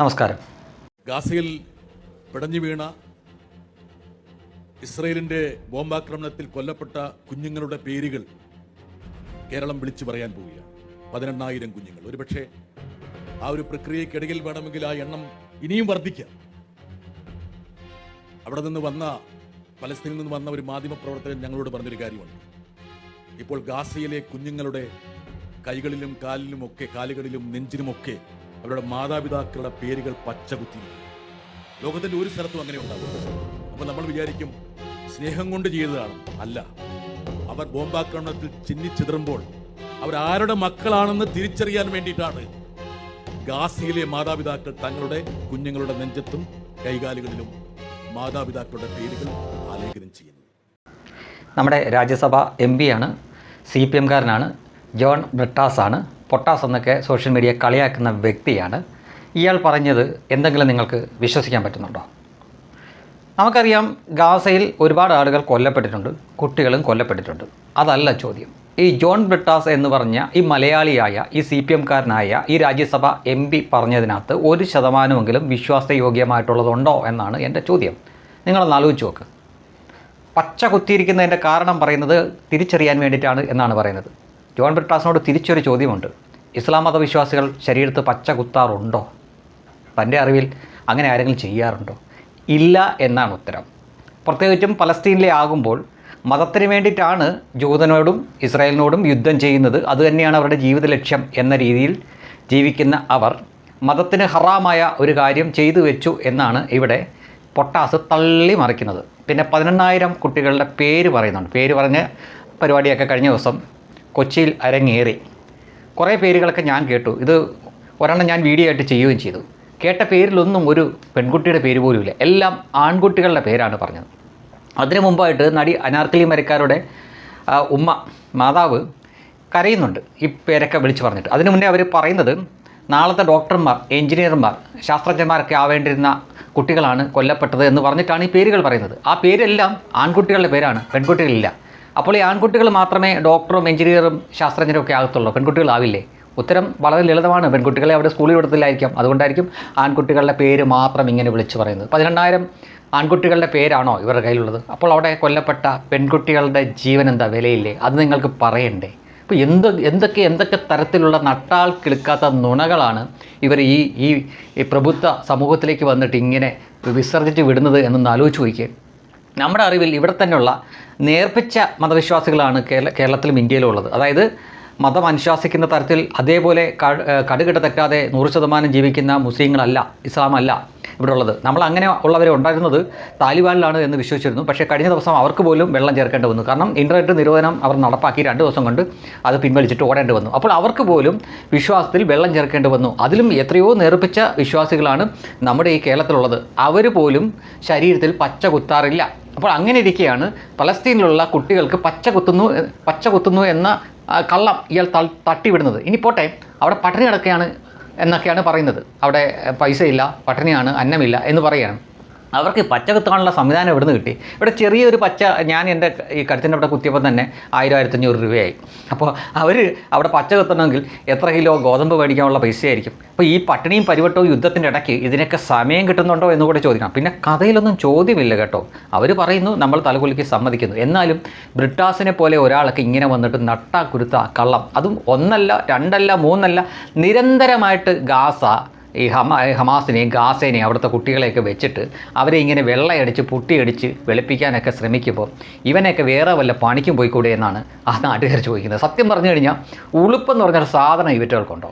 നമസ്കാരം. ഗാസയിൽ പിടഞ്ഞു വീണ ഇസ്രയേലിന്റെ ബോംബാക്രമണത്തിൽ കൊല്ലപ്പെട്ട കുഞ്ഞുങ്ങളുടെ പേരുകൾ കേരളം വിളിച്ചു പറയാൻ പോവുകയാണ്. പതിനെണ്ണായിരം കുഞ്ഞുങ്ങൾ. ഒരുപക്ഷെ ആ ഒരു പ്രക്രിയക്കിടയിൽ വേണമെങ്കിൽ ആ എണ്ണം ഇനിയും വർദ്ധിക്കാം. അവിടെ നിന്ന് വന്ന പലസ്തീനിൽ നിന്ന് വന്ന ഒരു മാധ്യമ പ്രവർത്തകൻ ഞങ്ങളോട് പറഞ്ഞൊരു കാര്യമുണ്ട്. ഇപ്പോൾ ഗാസയിലെ കുഞ്ഞുങ്ങളുടെ കൈകളിലും കാലിലുമൊക്കെ കാലുകളിലും നെഞ്ചിലുമൊക്കെ അവരുടെ മാതാപിതാക്കളുടെ പേരുകൾ പച്ചകുത്തി. ലോകത്തിന്റെ ഒരു സ്ഥലത്തും അങ്ങനെ ഉണ്ടാവും അപ്പൊ നമ്മൾ വിചാരിക്കും സ്നേഹം കൊണ്ട് ചെയ്തതാണ്. അല്ല. അവർ ബോംബാക്രമണത്തിൽ ചിന്നിച്ചിതറുമ്പോൾ അവരാരുടെ മക്കളാണെന്ന് തിരിച്ചറിയാൻ വേണ്ടിയിട്ടാണ് ഗാസിയിലെ മാതാപിതാക്കൾ തങ്ങളുടെ കുഞ്ഞുങ്ങളുടെ നെഞ്ചത്തും കൈകാലുകളിലും മാതാപിതാക്കളുടെ പേരുകൾ ആലേഖനം ചെയ്യുന്നു നമ്മുടെ രാജ്യസഭ എം പിയാണ് സി പി എംകാരനാണ് ജോൺ ബ്രിട്ടാസ് ആണ് പൊട്ടാസ് എന്നൊക്കെ സോഷ്യൽ മീഡിയ കളിയാക്കുന്ന വ്യക്തിയാണ്. ഇയാൾ പറഞ്ഞത് എന്തെങ്കിലും നിങ്ങൾക്ക് വിശ്വസിക്കാൻ പറ്റുന്നുണ്ടോ? നമുക്കറിയാം ഗാസയിൽ ഒരുപാട് ആളുകൾ കൊല്ലപ്പെട്ടിട്ടുണ്ട് കുട്ടികളും കൊല്ലപ്പെട്ടിട്ടുണ്ട്. അതല്ല ചോദ്യം. ഈ ജോൺ ബ്രിട്ടാസ് എന്ന് പറഞ്ഞ ഈ മലയാളിയായ ഈ സി പി എംകാരനായ ഈ രാജ്യസഭ എം പി പറഞ്ഞതിനകത്ത് ഒരു ശതമാനമെങ്കിലും വിശ്വാസയോഗ്യമായിട്ടുള്ളതുണ്ടോ എന്നാണ് എന്റെ ചോദ്യം. നിങ്ങളൊന്ന് ആലോചിച്ച് നോക്ക്. പച്ച കുത്തിയിരിക്കുന്നതിന്റെ കാരണം പറയുന്നത് തിരിച്ചറിയാൻ വേണ്ടിയിട്ടാണ് എന്നാണ് പറയുന്നത്. ജോൺ ബ്രിട്ടാസിനോട് തിരിച്ചൊരു ചോദ്യമുണ്ട്. ഇസ്ലാം മതവിശ്വാസികൾ ശരീരത്ത് പച്ച കുത്താറുണ്ടോ? തന്റെ അറിവിൽ അങ്ങനെ ആരെങ്കിലും ചെയ്യാറുണ്ടോ? ഇല്ല എന്നാണ് ഉത്തരം. പ്രത്യേകിച്ചും പലസ്തീനിലെ ആകുമ്പോൾ മതത്തിന് വേണ്ടിയിട്ടാണ് ജൂതനോടും ഇസ്രായേലിനോടും യുദ്ധം ചെയ്യുന്നത്. അതുതന്നെയാണ് അവരുടെ ജീവിത ലക്ഷ്യം എന്ന രീതിയിൽ ജീവിക്കുന്ന അവർ മതത്തിന് ഹറാമായ ഒരു കാര്യം ചെയ്തു വെച്ചു എന്നാണ് ഇവിടെ പൊട്ടാസ് തള്ളി മറിക്കുന്നത്. പിന്നെ പതിനെണ്ണായിരം കുട്ടികളുടെ പേര് പറയുന്നുണ്ട്. പേര് പറഞ്ഞ് പരിപാടിയൊക്കെ കഴിഞ്ഞ ദിവസം കൊച്ചിയിൽ അരങ്ങേറി. കുറേ പേരുകളൊക്കെ ഞാൻ കേട്ടു. ഇത് ഒരെണ്ണം ഞാൻ വീഡിയോ ആയിട്ട് ചെയ്യുകയും ചെയ്തു. കേട്ട പേരിലൊന്നും ഒരു പെൺകുട്ടിയുടെ പേര് പോലും ഇല്ല എല്ലാം ആൺകുട്ടികളുടെ പേരാണ് പറഞ്ഞത്. അതിനു മുമ്പായിട്ട് നടി അനാർക്കലി മരക്കാരുടെ ഉമ്മ മാതാവ് കരയുന്നുണ്ട്. ഈ പേരൊക്കെ വിളിച്ച് പറഞ്ഞിട്ട്. അതിനു മുന്നേ അവർ പറയുന്നത് നാളത്തെ ഡോക്ടർമാർ എഞ്ചിനീയർമാർ ശാസ്ത്രജ്ഞന്മാരൊക്കെ ആവേണ്ടിരുന്ന കുട്ടികളാണ് കൊല്ലപ്പെട്ടത് എന്ന് പറഞ്ഞിട്ടാണ് ഈ പേരുകൾ പറയുന്നത്. ആ പേരെല്ലാം ആൺകുട്ടികളുടെ പേരാണ് പെൺകുട്ടികളില്ല. അപ്പോൾ ഈ ആൺകുട്ടികൾ മാത്രമേ ഡോക്ടറും എഞ്ചിനീയറും ശാസ്ത്രജ്ഞരും ഒക്കെ ആകത്തുള്ളൂ. പെൺകുട്ടികളാവില്ലേ ഉത്തരം വളരെ ലളിതമാണ്. പെൺകുട്ടികളെ അവിടെ സ്കൂളിൽ വിടത്തില്ലായിരിക്കാം. അതുകൊണ്ടായിരിക്കും ആൺകുട്ടികളുടെ പേര് മാത്രം ഇങ്ങനെ വിളിച്ചു പറയുന്നത്. പതിനെണ്ണായിരം ആൺകുട്ടികളുടെ പേരാണോ ഇവരുടെ കയ്യിലുള്ളത്? അപ്പോൾ അവിടെ കൊല്ലപ്പെട്ട പെൺകുട്ടികളുടെ ജീവൻ എന്താ? വിലയില്ലേ? അത് നിങ്ങൾക്ക് പറയണ്ടേ? അപ്പോൾ എന്ത് എന്തൊക്കെ എന്തൊക്കെ തരത്തിലുള്ള നട്ടാൽ കിളുക്കാത്ത നുണകളാണ് ഇവർ ഈ ഈ പ്രഭുത്വ സമൂഹത്തിലേക്ക് വന്നിട്ട് ഇങ്ങനെ വിസർജിച്ച് വിടുന്നത് എന്നൊന്ന് ആലോചിച്ച് നോക്കിയേ. നമ്മുടെ അറിവിൽ ഇവിടെ തന്നെയുള്ള നേർപ്പിച്ച മതവിശ്വാസികളാണ് കേരള കേരളത്തിലും ഇന്ത്യയിലും ഉള്ളത് അതായത് മതം അനുശാസിക്കുന്ന തരത്തിൽ അതേപോലെ കടുകിട തെറ്റാതെ നൂറ് ശതമാനം ജീവിക്കുന്ന മുസ്ലിങ്ങളല്ല ഇസ്ലാമല്ല ഇവിടെ ഉള്ളത് നമ്മൾ അങ്ങനെ ഉള്ളവരെ ഉണ്ടായിരുന്നത് താലിബാനിലാണ് എന്ന് വിശ്വസിച്ചിരുന്നു. പക്ഷേ കഴിഞ്ഞ ദിവസം അവർക്ക് പോലും വെള്ളം ചേർക്കേണ്ടി വന്നു. കാരണം ഇന്റർനെറ്റ് നിരോധനം അവർ നടപ്പാക്കി രണ്ട് ദിവസം കൊണ്ട് അത് പിൻവലിച്ചിട്ട് ഓടേണ്ടി വന്നു. അപ്പോൾ അവർക്ക് പോലും വിശ്വാസത്തിൽ വെള്ളം ചേർക്കേണ്ടി വന്നു. അതിലും എത്രയോ നേർപ്പിച്ച വിശ്വാസികളാണ് നമ്മുടെ ഈ കേരളത്തിലുള്ളത്. അവർ പോലും ശരീരത്തിൽ പച്ച കുത്താറില്ല. അപ്പോൾ അങ്ങനെ ഇരിക്കുകയാണ് പലസ്തീനിലുള്ള കുട്ടികൾക്ക് പച്ച കുത്തുന്നു പച്ച കുത്തുന്നു എന്ന കള്ളം ഇയാൾ തട്ടിവിടുന്നത്. ഇനി പോട്ടെ അവിടെ പട്ടിണി കിടക്കുകയാണ് എന്നൊക്കെയാണ് പറയുന്നത്. അവിടെ പൈസയില്ല പട്ടിണിയാണ് അന്നമില്ല എന്ന് പറയുകയാണ്. അവർക്ക് പച്ച കുത്താനുള്ള സംവിധാനം എവിടെ നിന്ന് കിട്ടി? ഇവിടെ ചെറിയൊരു പച്ച ഞാൻ എന്റെ ഈ കരുത്തിന്റെ അവിടെ കുത്തിയപ്പോൾ തന്നെ ആയിരം ആയിരത്തഞ്ഞൂറ് രൂപയായി. അപ്പോൾ അവർ അവിടെ പച്ച കുത്തണമെങ്കിൽ എത്ര കിലോ ഗോതമ്പ് മേടിക്കാനുള്ള പൈസയായിരിക്കും. അപ്പോൾ ഈ പട്ടിണിയും പരിവട്ടവും യുദ്ധത്തിന്റെ ഇടയ്ക്ക് ഇതിനൊക്കെ സമയം കിട്ടുന്നുണ്ടോ എന്ന് കൂടെ ചോദിക്കണം. പിന്നെ കഥയിലൊന്നും ചോദ്യമില്ല കേട്ടോ. അവർ പറയുന്നു നമ്മൾ തലകുലിക്ക് സമ്മതിക്കുന്നു. എന്നാലും ബ്രിട്ടാസിനെ പോലെ ഒരാളൊക്കെ ഇങ്ങനെ വന്നിട്ട് നട്ടാ കുരുത്ത കള്ളം. അതും ഒന്നല്ല രണ്ടല്ല മൂന്നല്ല നിരന്തരമായിട്ട് ഗാസ ഈ ഹമ ഹമാസിനെയും ഗാസേനെയും അവിടുത്തെ കുട്ടികളെയൊക്കെ വെച്ചിട്ട് അവരെ ഇങ്ങനെ വെള്ളയടിച്ച് പുട്ടിയടിച്ച് വെളുപ്പിക്കാനൊക്കെ ശ്രമിക്കുമ്പോൾ ഇവനെയൊക്കെ വേറെ വല്ല പണിക്കും പോയിക്കൂടെ എന്നാണ് ആ നാട്ടുകാർ ചോദിക്കുന്നത്. സത്യം പറഞ്ഞു കഴിഞ്ഞാൽ ഉളുപ്പെന്ന് പറഞ്ഞൊരു സാധനം ഇവറ്റകൾക്കുണ്ടോ?